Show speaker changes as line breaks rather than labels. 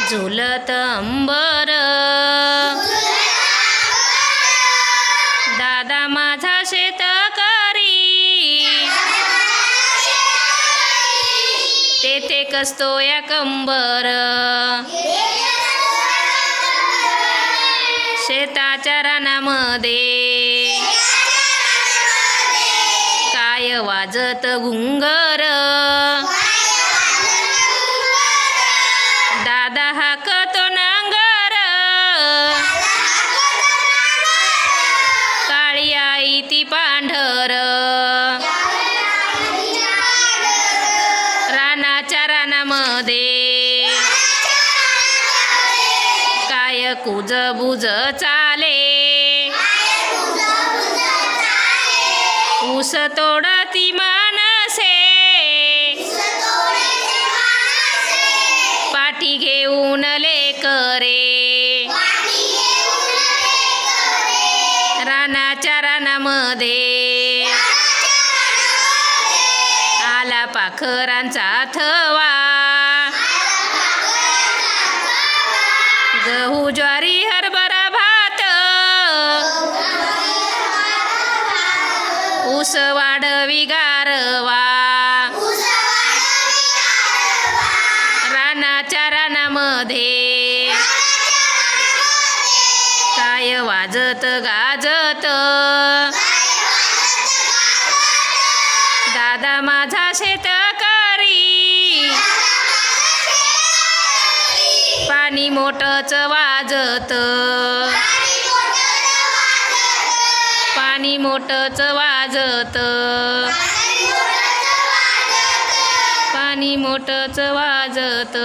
झुलत अंबर. दादा माझा शेतकरी. तेथे कसतो या कंबर. शेताच्या रानामध्ये. काय वाजत घुंगर. दादा हाकतो नांगर. काळी आई ती पांढर. रानाच्या रानामध्ये. काय कुज बुज चाले. ऊस तोडती मानसे घेऊन लेकरे रानाच्या रानामध्ये. आला पाखरांचा थवा. गहू ज्वारी हरभरा भात. ऊस वाढवी गारवा रानाच्या रानामध्ये. काय वाजत गाजत. दादा माझा शेतकरी. पाणी मोठच वाजत. पाणी मोठच वाजत. आणि मोठच वाजत.